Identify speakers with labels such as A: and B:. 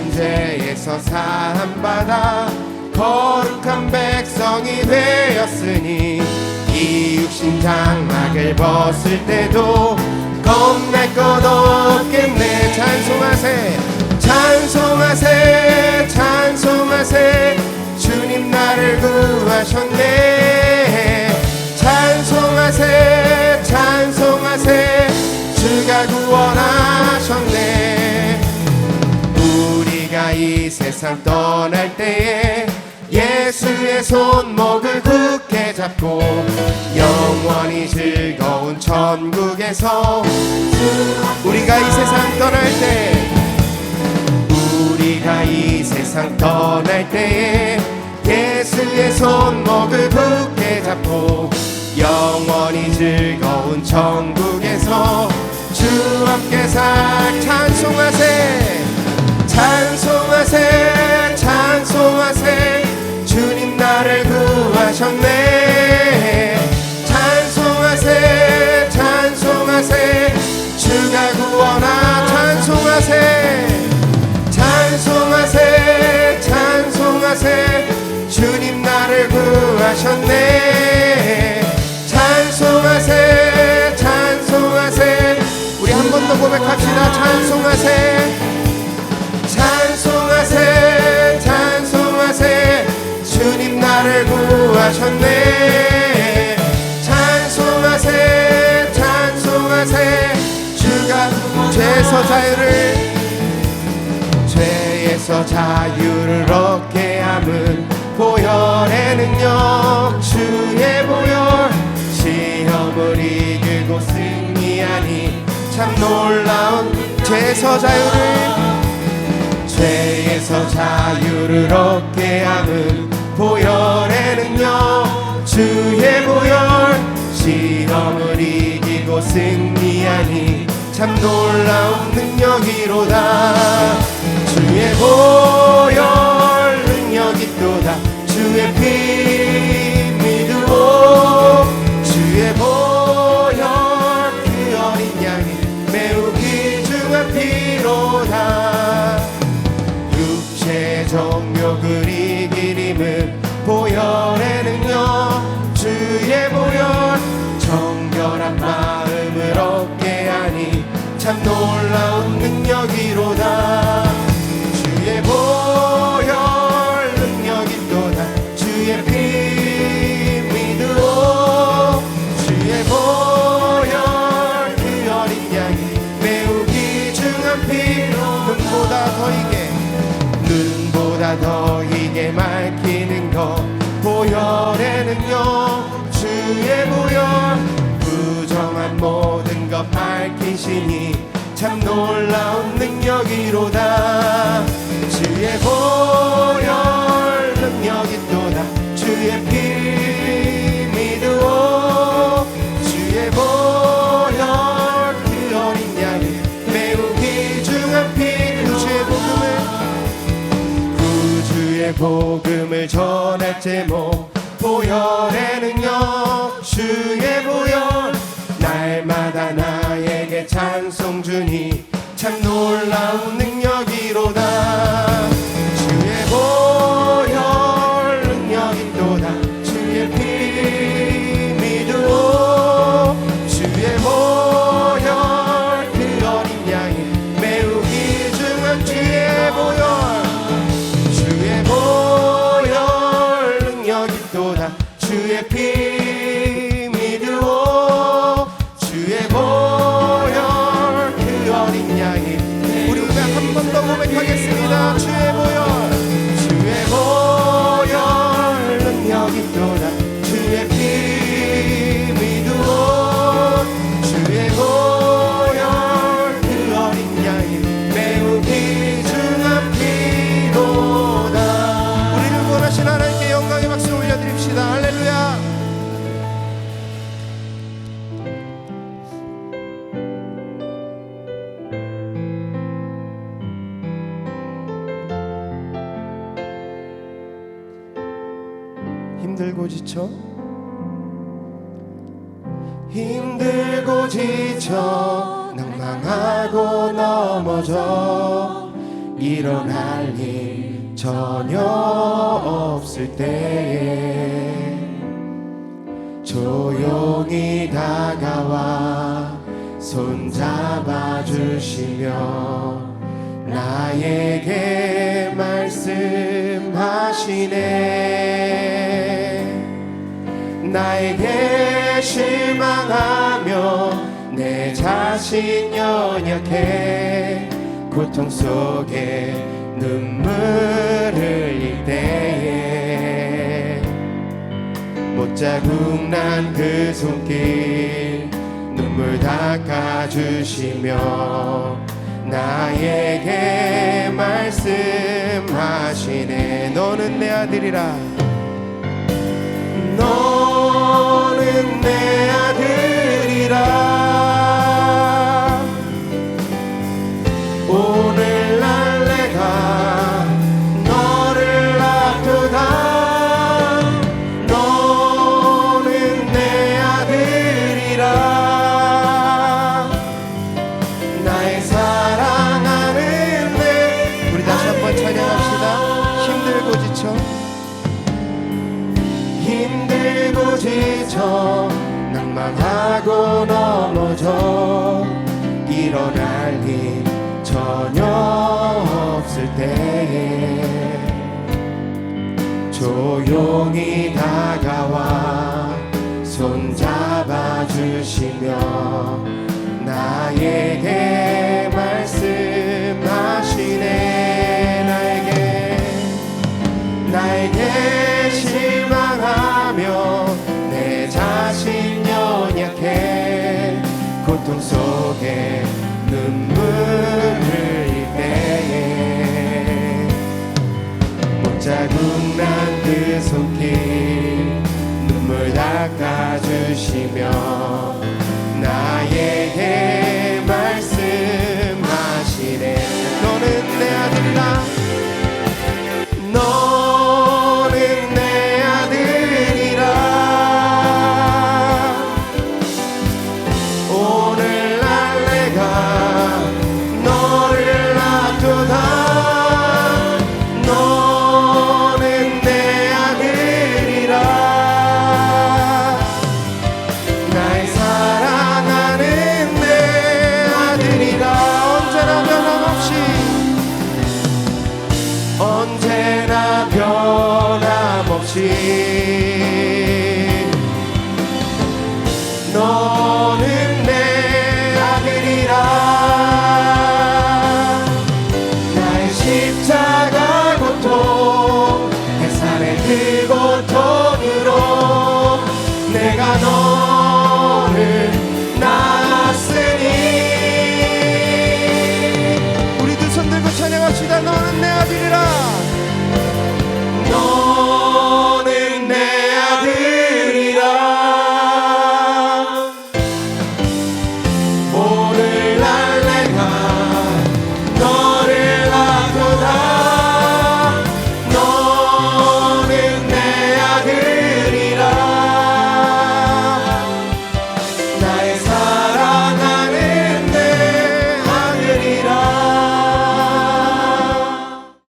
A: 나 지금 죄에서 사함받아 거룩한 백성이 되었으니 이 육신 장막을 벗을 때도 겁날 것 없겠네 찬송하세 찬송하세 찬송하세. 주님 나를 구하셨네 세상 떠날 때에 예수의 손목을 굳게 잡고 영원히 즐거운 천국에서 우리가 이 세상 떠날 때 우리가 이 세상 떠날 때에 예수의 손목을 굳게 잡고 영원히 즐거운 천국에서 주 함께 살 찬송하세 찬송하세 찬송하세. 주님 나를 구하셨네. 찬송하세 찬송하세. 주가 구원하 찬송하세. 찬송하세 찬송하세. 주님 나를 구하셨네. 찬송하세 찬송하세. 우리 한 번 더 고백합시다. 찬송하세 구하셨네. 찬송하세 찬송하세. 주가 죄에서 자유를 죄에서 자유를 얻게 함은 보혈의 능력. 주의 보혈 시험을 이기고 승리하니. 참 놀라운 죄에서 자유를 죄에서 자유를 얻게 함은 보혈의 능력 주의 보혈 시험을 이기고 승리하니 참 놀라운 능력이로다. 주의 보혈 능력이 또다. 주의 피 믿으오 주의 보혈 그 어린 양이 매우 귀중한 피로다 참 놀라 밝히시니 참 놀라운 능력이로다. 주의 보혈 능력이 또다. 주의 피 믿으오 주의 보혈 그 어린 양이 매우 귀중한 피 구주의 복음을. 구주의 복음을 전할 제목 보혈의 능력 주의 힘들고 지쳐? 힘들고 지쳐. 낭망하고 넘어져. 일어날 일 전혀 없을 때에. 조용히 다가와. 손잡아 주시며 나에게 말씀하시네 나에게 실망하며 내 자신 연약해 고통 속에 눈물을 흘릴 때에 못 자국 난 그 손길 눈물 닦아주시며 나에게 말씀하시네. 너는 내 아들이라 너는 내 아들이라 지쳐 낭만하고 넘어져. 일어날 일 전혀 없을 때에 조용히 다가와 손 잡아 주시며 나에게 말씀 고통 속에 눈물 흘릴 때에 못자국 난 그 손길 눈물 닦아주시며